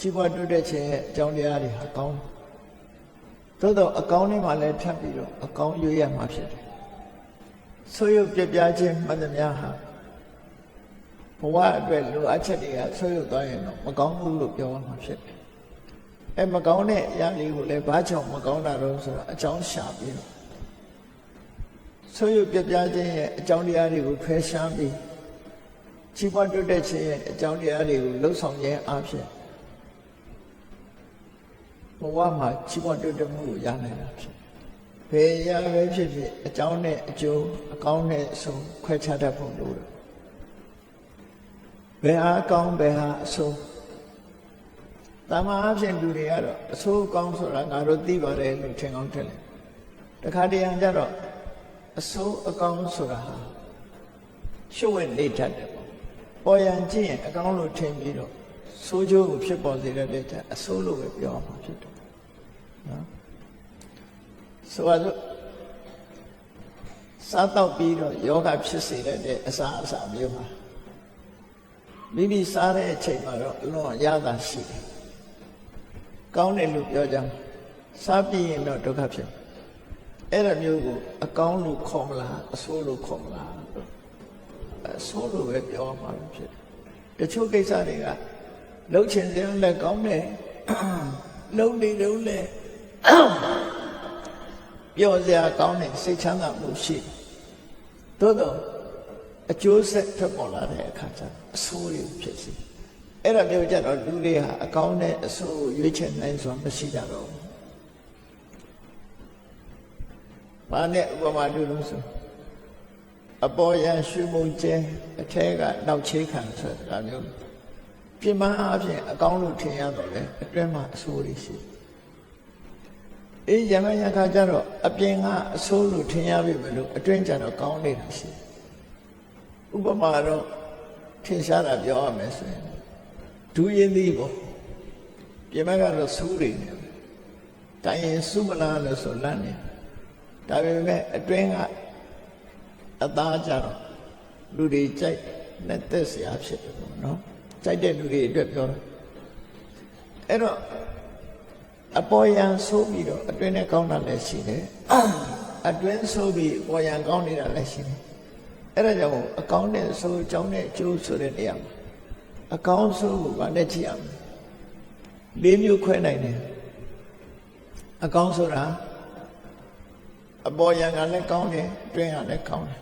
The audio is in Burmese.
ကြီးပွားတိုးတက်ခြင်းရဲ့အကြောင်းတရားတွေဟာကောင်းတယ်သို့တော့အကောင်းတွေမှလည်းထပ်ပြီးတော့အကောင်းရွေးရမှာဖြစ်တယ်ဆိုရုပ်ပြပြခြင်းမှန်သမျှဟာဘဝအတွက်လိုအပ်ချက်တွေကဆိုရုပ်သွားရင်တော့မကောင်းဘူးလို့ပြောရမှာဖြစ်တယ်အဲမကောင်းတဲ့အရာလေးကိုလည်းဘာကြောင့်မကောင်းတာတော့ဆိုတော့အကြောင်းရှာပြီးတော့ဆိုရုပ်ပြပြခြင်းရဲ့အကြောင်းတရားတွေကိုဖယ်ရှားပြီးကြီးပွားတိုးတက်ခြင်းရဲ့အကြောင်းတရားတွေကိုလှုပ်ဆောင်ခြင်းအပြင် ဘဝမှာကြီးပွားတိုးတက်မှုကိုရနိုင်တာဖြစ်ဘယ်ရပဲဖြစ်ဖြစ်အကြောင်းနဲ့အကျိုးအကောင်းနဲ့အဆုံးခွဲခြားတတ်ဖို့လိုတယ်ဘယ်ဟာအကောင်းဘယ်ဟာအဆုံးတမန်အဖြစ်လူတွေကတော့အဆိုးအကောင်းဆိုတာငါတို့သိပါတယ်လို့ထင်ကောင်းထင်တယ်တခါတရံကျတော့အဆိုးအကောင်းဆိုတာဟာရှုပ်ဝဲနေတတ်တယ်ပေါ့ပေါ်ရန်ကြည့်ရင်အကောင်းလို့ထင်ပြီးတော့ ဆိုးကျိုးကိုဖြစ်ပေါ်စေတဲ့လက်ချက်အဆိုးလို့ပဲပြောမှာဖြစ်တယ်နော်ဆိုတော့စားတော့ပြီးတော့ယောဂဖြစ်စေတဲ့အစာအစာမျိုးမှာမိမိစားတဲ့အချိန်မှာတော့အလွန်ရတာရှိတယ်ကောင်းတယ်လို့ပြောကြမှာစားပြီးရင်တော့ဒုက္ခဖြစ်အဲ့ဒါမျိုးကိုအကောင်းလို့ခေါ်မလားအဆိုးလို့ခေါ်မလားအဆိုးလို့ပဲပြောမှာဖြစ်တယ်တချို့ကိစ္စတွေက လှုပ်ချင်တယ်လည်းကောင်းတယ်လုံနေတော့လည်းပျော်စရာကောင်းတဲ့စိတ်ချမ်းသာမှုရှိသို့တော့အကျိုးဆက်ထွက်ပေါ်လာတဲ့အခါကျအဆိုးတွေဖြစ်စီအဲ့ဒါမျိုးကြတော့လူတွေဟာအကောင်းနဲ့အဆိုးကိုရွေးချယ်နိုင်စွာမရှိကြတော့ဘူး။ဘာနဲ့ဥပမာတူလို့ဆိုအပေါ်ရန်ရွှေမုံကျဲအထဲကနောက်ချေးခံဆိုတာမျိုး ပြင်ပအပြင်အကောင်းလို့ထင်ရတော့လေအတွင်းမှာအဆိုးတွေရှိအေးရမရခါကျတော့အပြင်ကအဆိုးလို့ထင်ရပြီမလို့အတွင်းကျတော့ကောင်းနေတာရှိဥပမာတော့ထင်ရှားတာပြောရမယ်ဆိုရင်ဒူးရင်းသီးပေါ့ပြင်ပကတော့ဆူးတွေနေတိုင်ရင်ဆူးမလားလို့ဆိုလန့်နေဒါပေမဲ့အတွင်းကအသားကျတော့လူတွေကြိုက်နဲ့သက်စရာဖြစ်တယ်ပေါ့နော် ကြိုက်တဲ့လူတွေအတွက်ပြောတယ်အဲ့တော့အပေါ်ယံဆိုးပြီးတော့အတွင်းနဲ့ကောင်းတာလည်းရှိတယ်အတွင်းဆိုးပြီးအပေါ်ယံကောင်းနေတာလည်းရှိတယ်အဲ့ဒါကြောင့်အကောင်းနဲ့ဆိုးအကြောင်းနဲ့အကျိုးဆိုတဲ့နေရာမှာအကောင်းဆိုးကိုဗာနဲ့ကြည့်ရမယ်လေးမျိုးခွဲနိုင်တယ်အကောင်းဆိုတာအပေါ်ယံကလည်းကောင်းတယ်အတွင်းကလည်းကောင်းတယ်